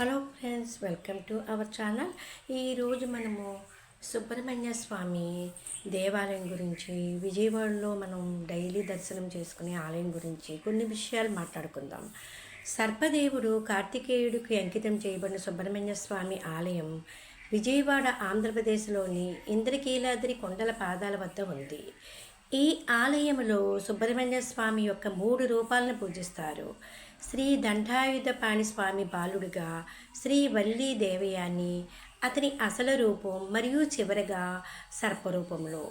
Hello friends welcome to our channel. ఈరోజు మనము సుబ్రహ్మణ్య స్వామి దేవాలయం గురించి విజయవాడలో మనం డైలీ దర్శనం చేసుకునే ఆలయం గురించి కొన్ని విషయాలు మాట్లాడుకుందాం. సర్పదేవుడు కార్తికేయుడికి అంకితం చేయబడిన సుబ్రహ్మణ్య స్వామి ఆలయం విజయవాడ ఆంధ్రప్రదేశ్లోని ఇంద్రకీలాద్రి కొండల పాదాల వద్ద ఉంది. ఈ ఆలయంలో సుబ్రహ్మణ్య స్వామి యొక్క మూడు రూపాలను పూజిస్తారు. శ్రీ దండాయుధపాణి స్వామి బాలుడుగా శ్రీ వల్లి దేవయాని అతని అసలు రూపం మరియు చివరగా సర్పరూపంలో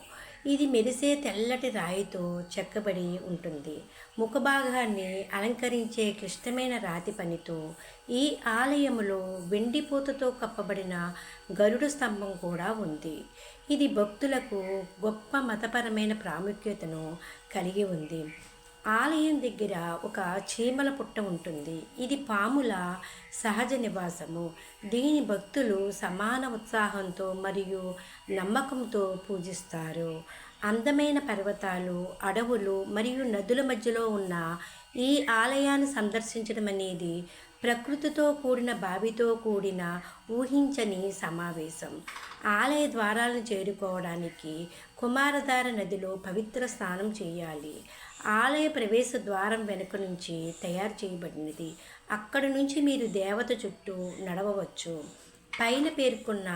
ఇది మెరిసే తెల్లటి రాయితో చెక్కబడి ఉంటుంది. ముఖభాగాన్ని అలంకరించే క్లిష్టమైన రాతి పనితో ఈ ఆలయములో వెండిపూతతో కప్పబడిన గరుడ స్తంభం కూడా ఉంది. ఇది భక్తులకు గొప్ప మతపరమైన ప్రాముఖ్యతను కలిగి ఉంది. ఆలయం దగ్గర ఒక చీమల పుట్ట ఉంటుంది. ఇది పాముల సహజ నివాసము. దీని భక్తులు సమాన ఉత్సాహంతో మరియు నమ్మకంతో పూజిస్తారు. అందమైన పర్వతాలు అడవులు మరియు నదుల మధ్యలో ఉన్న ఈ ఆలయాన్ని సందర్శించడం అనేది ప్రకృతితో కూడిన బావితో కూడిన ఊహించని సమావేశం. ఆలయ ద్వారాలను చేరుకోవడానికి కుమారధార నదిలో పవిత్ర స్నానం చేయాలి. ఆలయ ప్రవేశ ద్వారం వెనుక నుంచి తయారు చేయబడినది. అక్కడి నుంచి మీరు దేవత చుట్టూ నడవవచ్చు. పైన పేర్కొన్న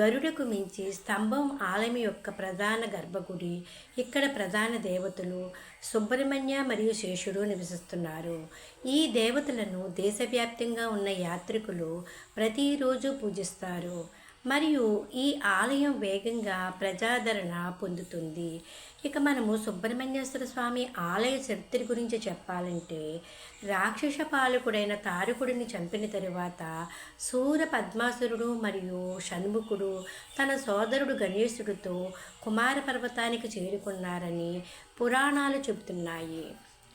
గరుడకు మించి స్తంభం ఆలయం యొక్క ప్రధాన గర్భగుడి ఇక్కడ ప్రధాన దేవతలు సుబ్రహ్మణ్య మరియు శేషుడు నివసిస్తున్నారు. ఈ దేవతలను దేశవ్యాప్తంగా ఉన్న యాత్రికులు ప్రతిరోజు పూజిస్తారు. మరియు ఈ ఆలయం వేగంగా ప్రజాదరణ పొందుతుంది. ఇక మనము సుబ్రహ్మణ్యేశ్వర స్వామి ఆలయ చరిత్ర గురించి చెప్పాలంటే రాక్షస పాలకుడైన తారకుడిని చంపిన తరువాత సూర పద్మాసురుడు మరియు షణ్ముఖుడు తన సోదరుడు గణేశుడితో కుమార పర్వతానికి చేరుకున్నారని పురాణాలు చెబుతున్నాయి.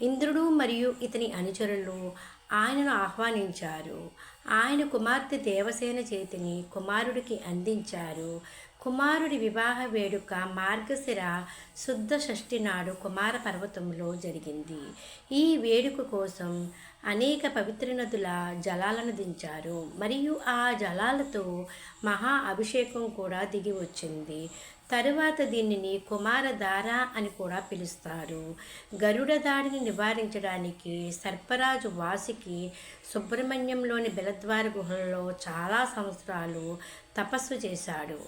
ఇంద్రుడు మరియు ఇతని అనుచరులు ఆయనను ఆహ్వానించారు. ఆయన కుమార్తె దేవసేన చేతిని కుమారుడికి అందించారు. కుమారుడి వివాహ వేడుక మార్గశిర శుద్ధ షష్ఠి నాడు కుమార పర్వతంలో జరిగింది. ఈ వేడుక కోసం అనేక పవిత్ర నదుల జలాలను దించారు. మరియు ఆ జలాలతో మహా అభిషేకం కూడా దిగి వచ్చింది. తరువాత దీనిని కుమారధార అని కూడా పిలుస్తారు. గరుడ దాడిని నివారించడానికి సర్పరాజు వాసికి సుబ్రహ్మణ్యంలోని బిలద్వార గుహల్లో చాలా సంవత్సరాలు తపస్సు చేశాడు.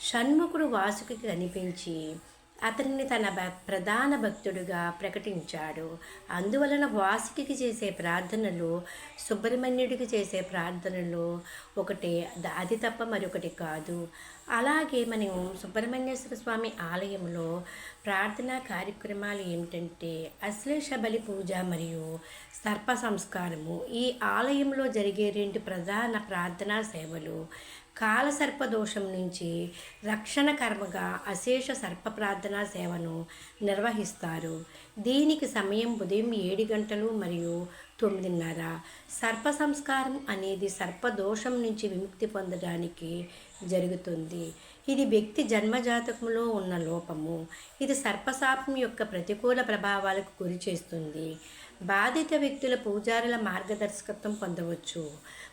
షణ్ముఖుడు వాసుకి కనిపించి అతనిని తన ప్రధాన భక్తుడుగా ప్రకటించాడు. అందువలన వాసుకి చేసే ప్రార్థనలు సుబ్రహ్మణ్యుడికి చేసే ప్రార్థనలు ఒకటి అది తప్ప మరొకటి కాదు. అలాగే మనం సుబ్రహ్మణ్యేశ్వర స్వామి ఆలయంలో ప్రార్థనా కార్యక్రమాలు ఏమిటంటే అశ్లేష బలి పూజ మరియు సర్ప సంస్కారము. ఈ ఆలయంలో జరిగే రెండు ప్రధాన ప్రార్థనా సేవలు కాలసర్ప దోషం నుంచి రక్షణ కర్మగా అశేష సర్ప ప్రార్థనా సేవను నిర్వహిస్తారు. దీనికి సమయం ఉదయం ఏడు గంటలు మరియు తొమ్మిదిన్నర. సర్ప సంస్కారం అనేది సర్పదోషం నుంచి విముక్తి పొందడానికి జరుగుతుంది. ఇది వ్యక్తి జన్మజాతకంలో ఉన్న లోపము. ఇది సర్పశాపం యొక్క ప్రతికూల ప్రభావాలకు గురి చేస్తుంది. బాధిత వ్యక్తుల పూజారుల మార్గదర్శకత్వం పొందవచ్చు.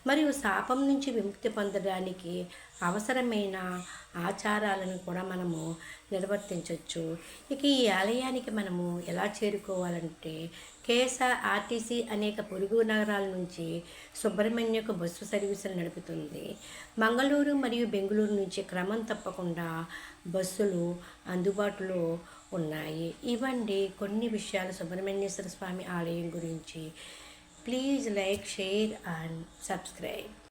మరియు శాపం నుంచి విముక్తి పొందడానికి అవసరమైన ఆచారాలను కూడా మనము నిర్వర్తించవచ్చు ఇక ఈ ఆలయానికి మనము ఎలా చేరుకోవాలంటే కేఎస్ఆర్టీసీ అనేక పొరుగు నగరాల నుంచి సుబ్రహ్మణ్యకు బస్సు సర్వీసులు నడుపుతుంది. మంగళూరు మరియు బెంగళూరు నుంచి క్రమం తప్పకుండా బస్సులు అందుబాటులో ఉన్నాయి. ఇవ్వండి కొన్ని విషయాలు సుబ్రహ్మణ్యేశ్వర స్వామి ఆలయం గురించి. Please like share and subscribe.